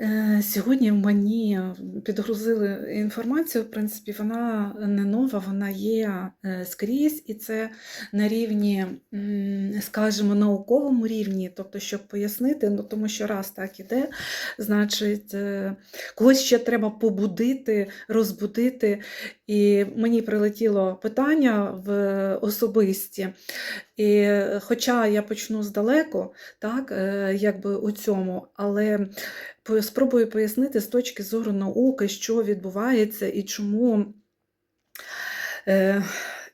Е, Сьогодні мені підгрузили інформацію, в принципі, вона не нова, вона є е, скрізь, і це на рівні, скажімо, науковому рівні, тобто, щоб пояснити, ну тому що раз так іде, значить, е, когось ще треба побудити, розбудити. І мені прилетіло питання в особисті. І е, хоча я почну здалеку, так, е, якби у цьому, але спробую пояснити з точки зору науки, що відбувається і чому е,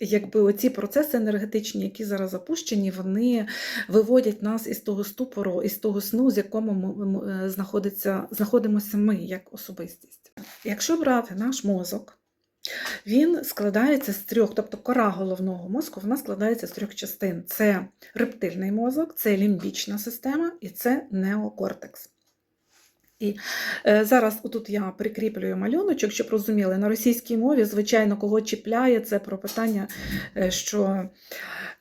якби оці процеси енергетичні, які зараз запущені, вони виводять нас із того ступору, із того сну, з якому ми, знаходиться, знаходимося ми як особистість. Якщо брати наш мозок, він складається з трьох, тобто кора головного мозку, вона складається з трьох частин: це рептильний мозок, це лімбічна система і це неокортекс. І е, зараз отут я прикріплюю малюночок, щоб розуміли, на російській мові, звичайно, кого чіпляє це про питання, е, що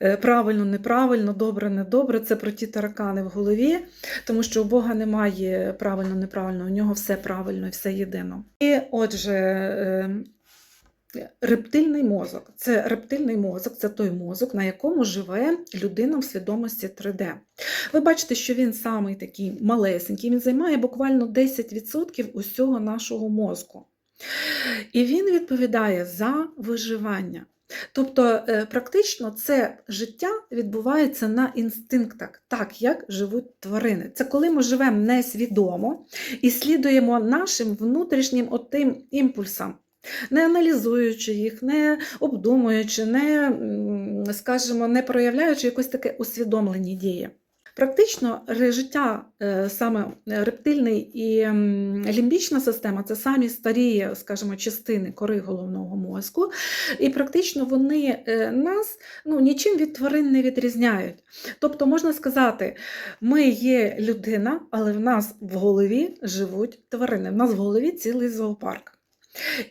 е, правильно, неправильно, добре, недобре, це про ті таракани в голові, тому що у Бога немає правильно, неправильно, у нього все правильно і все єдино. І отже, е, Рептильний мозок. Це рептильний мозок, це той мозок, на якому живе людина в свідомості 3D. Ви бачите, що він самий такий малесенький, він займає буквально 10% усього нашого мозку. І він відповідає за виживання. Тобто, е, практично це життя відбувається на інстинктах, так як живуть тварини. Це коли ми живемо несвідомо і слідуємо нашим внутрішнім отим імпульсам не аналізуючи їх, не обдумуючи, не, скажімо, не проявляючи якось таке усвідомлені дії. Практично життя е, саме рептильний і лімбічна система це самі старі, скажімо, частини кори головного мозку, і практично вони е, нас ну, нічим від тварин не відрізняють. Тобто, можна сказати, ми є людина, але в нас в голові живуть тварини. В нас в голові цілий зоопарк.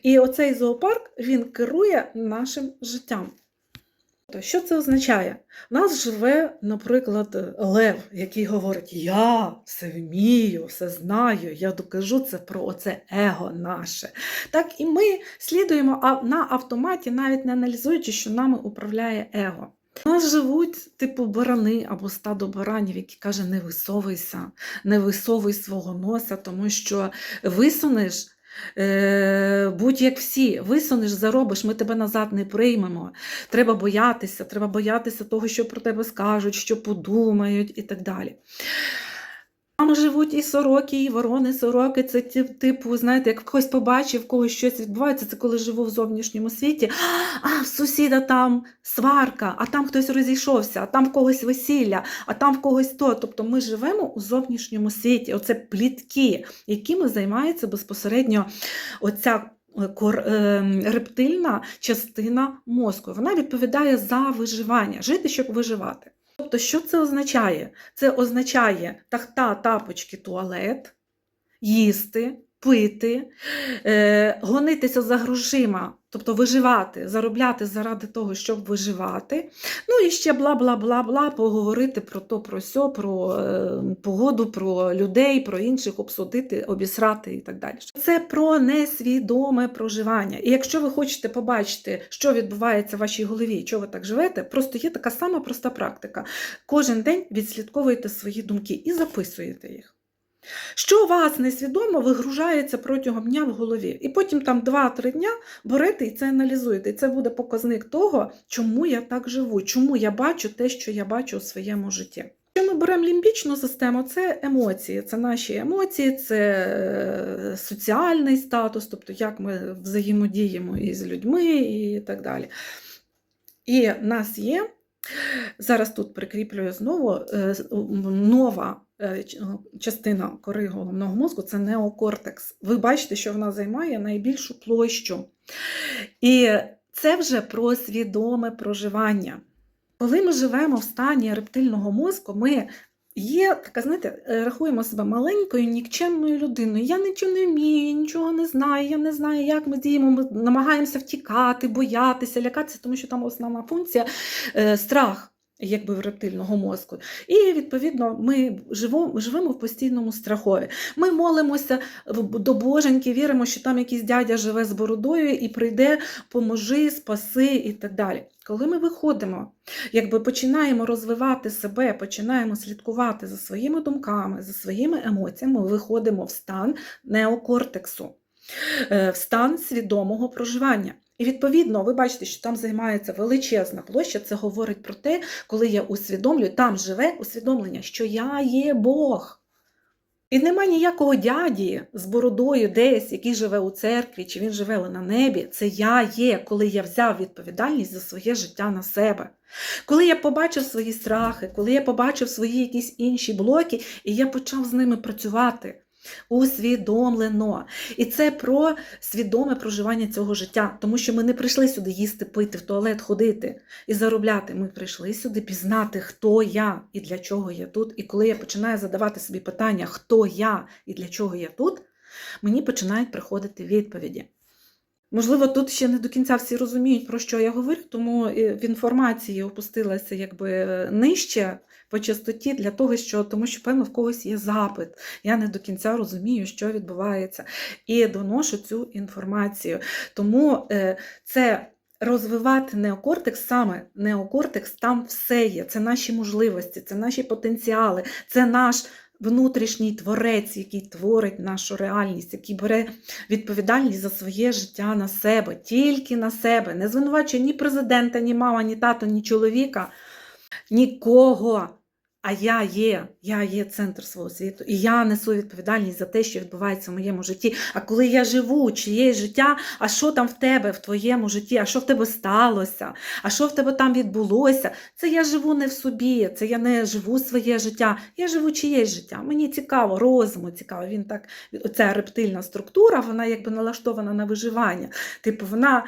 І оцей зоопарк він керує нашим життям. То Що це означає? У нас живе, наприклад, Лев, який говорить: Я все вмію, все знаю, я докажу це про оце его наше. Так і ми слідуємо на автоматі, навіть не аналізуючи, що нами управляє его. У нас живуть типу барани або стадо баранів, які каже, не висовуйся, не висовуй свого носа, тому що висунеш. Е, будь як всі, висунеш, заробиш, ми тебе назад не приймемо. Треба боятися, треба боятися того, що про тебе скажуть, що подумають і так далі. Там живуть і сороки, і ворони, сороки. Це типу, знаєте, як хтось побачив, в когось щось відбувається, це коли живу в зовнішньому світі. А в сусіда там сварка, а там хтось розійшовся, а там в когось весілля, а там в когось то. Тобто ми живемо у зовнішньому світі. Оце плітки, якими займається безпосередньо оця. е, е, рептильна частина мозку. Вона відповідає за виживання, жити, щоб виживати. Тобто, що це означає? Це означає тахта, тапочки, туалет, їсти, пити, е, гонитися за грошима, тобто виживати, заробляти заради того, щоб виживати. Ну і ще бла-бла-бла-бла, поговорити про то, про сьо, про е, погоду, про людей, про інших, обсудити, обісрати і так далі. Це про несвідоме проживання. І якщо ви хочете побачити, що відбувається в вашій голові, що ви так живете, просто є така сама проста практика. Кожен день відслідковуєте свої думки і записуєте їх. Що у вас несвідомо вигружається протягом дня в голові. І потім там 2-3 дня берете і це аналізуєте. І це буде показник того, чому я так живу, чому я бачу те, що я бачу у своєму житті. Якщо ми беремо лімбічну систему, це емоції, це наші емоції, це е, соціальний статус, тобто як ми взаємодіємо із людьми і так далі. І нас є, зараз тут прикріплюю знову е, нова частина кори головного мозку це неокортекс. Ви бачите, що вона займає найбільшу площу. І це вже про свідоме проживання. Коли ми живемо в стані рептильного мозку, ми є така, знаєте, е, рахуємо себе маленькою, нікчемною людиною. Я нічого не вмію, нічого не знаю, я не знаю, як ми діємо. Ми намагаємося втікати, боятися, лякатися, тому що там основна функція е, страх. Якби в рептильного мозку. І відповідно ми живемо, живемо в постійному страхові. Ми молимося до Боженьки, віримо, що там якийсь дядя живе з бородою і прийде, поможи, спаси і так далі. Коли ми виходимо, якби починаємо розвивати себе, починаємо слідкувати за своїми думками, за своїми емоціями, ми виходимо в стан неокортексу, в стан свідомого проживання. І відповідно, ви бачите, що там займається величезна площа. Це говорить про те, коли я усвідомлюю, там живе усвідомлення, що я є Бог. І нема ніякого дяді з бородою десь, який живе у церкві, чи він живе на небі. Це я є, коли я взяв відповідальність за своє життя на себе. Коли я побачив свої страхи, коли я побачив свої якісь інші блоки, і я почав з ними працювати. Усвідомлено. І це про свідоме проживання цього життя, тому що ми не прийшли сюди їсти, пити, в туалет ходити і заробляти. Ми прийшли сюди пізнати, хто я і для чого я тут. І коли я починаю задавати собі питання, хто я і для чого я тут, мені починають приходити відповіді. Можливо, тут ще не до кінця всі розуміють, про що я говорю, тому в інформації опустилася якби е, нижче по частоті для того, що тому що, певно, в когось є запит. Я не до кінця розумію, що відбувається, і доношу цю інформацію. Тому е, це. Розвивати неокортекс, саме неокортекс, там все є. Це наші можливості, це наші потенціали, це наш внутрішній творець, який творить нашу реальність, який бере відповідальність за своє життя на себе, тільки на себе. Не звинувачує ні президента, ні мама, ні тато, ні чоловіка, нікого. А я є, я є центр свого світу, і я несу відповідальність за те, що відбувається в моєму житті. А коли я живу чиєсь життя, а що там в тебе в твоєму житті, а що в тебе сталося, а що в тебе там відбулося? Це я живу не в собі, це я не живу своє життя, я живу чиєсь життя. Мені цікаво, розуму цікаво. Він так, оця рептильна структура, вона якби налаштована на виживання. Типу, вона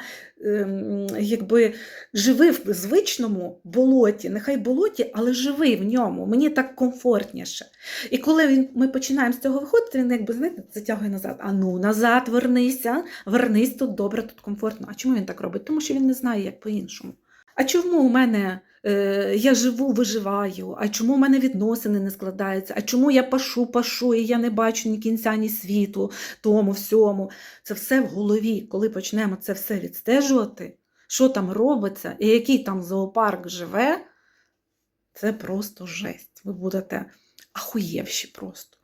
якби живи в звичному болоті, нехай болоті, але живи в ньому. Мені так комфортніше. І коли він, ми починаємо з цього виходити, він якби знаєте, затягує назад. А ну, назад вернися, вернись тут добре, тут комфортно. А чому він так робить? Тому що він не знає, як по-іншому. А чому у мене я живу, виживаю? А чому у мене відносини не складаються? А чому я пашу, пашу, і я не бачу ні кінця, ні світу, тому, всьому? Це все в голові. Коли почнемо це все відстежувати, що там робиться, і який там зоопарк живе, це просто жесть. Ви будете ахуєвші просто.